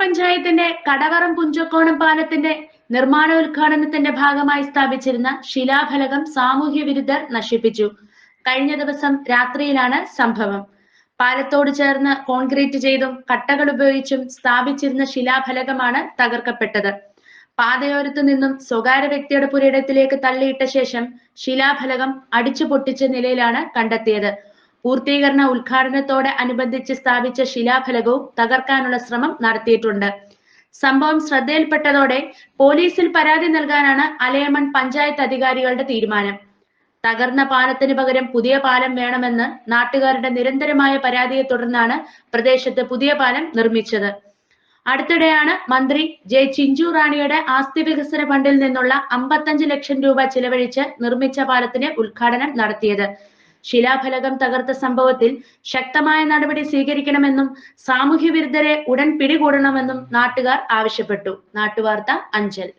പഞ്ചായത്തിന്റെ കടവറം പുഞ്ചക്കോണം പാലത്തിന്റെ നിർമ്മാണോദ്ഘാടനത്തിന്റെ ഭാഗമായി സ്ഥാപിച്ചിരുന്ന ശിലാഫലകം സാമൂഹ്യ വിരുദ്ധർ നശിപ്പിച്ചു. കഴിഞ്ഞ ദിവസം രാത്രിയിലാണ് സംഭവം. പാലത്തോട് ചേർന്ന് കോൺക്രീറ്റ് ചെയ്തും കട്ടകൾ ഉപയോഗിച്ചും സ്ഥാപിച്ചിരുന്ന ശിലാഫലകമാണ് തകർക്കപ്പെട്ടത്. പാതയോരത്തു നിന്നും സ്വകാര്യ വ്യക്തിയുടെ പുരയിടത്തിലേക്ക് തള്ളിയിട്ട ശേഷം ശിലാഫലകം അടിച്ചു പൊട്ടിച്ച നിലയിലാണ് കണ്ടെത്തിയത്. പൂർത്തീകരണ ഉദ്ഘാടനത്തോടെ അനുബന്ധിച്ച് സ്ഥാപിച്ച ശിലാഫലകവും തകർക്കാനുള്ള ശ്രമം നടത്തിയിട്ടുണ്ട്. സംഭവം ശ്രദ്ധയിൽപ്പെട്ടതോടെ പോലീസിൽ പരാതി നൽകാനാണ് അലയമൺ പഞ്ചായത്ത് അധികാരികളുടെ തീരുമാനം. തകർന്ന പാലത്തിന് പകരം പുതിയ പാലം വേണമെന്ന് നാട്ടുകാരുടെ നിരന്തരമായ പരാതിയെ തുടർന്നാണ് പ്രദേശത്ത് പുതിയ പാലം നിർമ്മിച്ചത്. അടുത്തിടെയാണ് മന്ത്രി ജെ ചിഞ്ചു റാണിയുടെ ആസ്തി വികസന ഫണ്ടിൽ നിന്നുള്ള അമ്പത്തഞ്ച് ലക്ഷം രൂപ ചിലവഴിച്ച് നിർമ്മിച്ച പാലത്തിന് ഉദ്ഘാടനം നടത്തിയത്. ശിലാഫലകം തകർത്ത സംഭവത്തിൽ ശക്തമായ നടപടി സ്വീകരിക്കണമെന്നും സാമൂഹ്യ വിരുദ്ധരെ ഉടൻ പിടികൂടണമെന്നും നാട്ടുകാർ ആവശ്യപ്പെട്ടു. നാട്ടുവാർത്ത അഞ്ചൽ.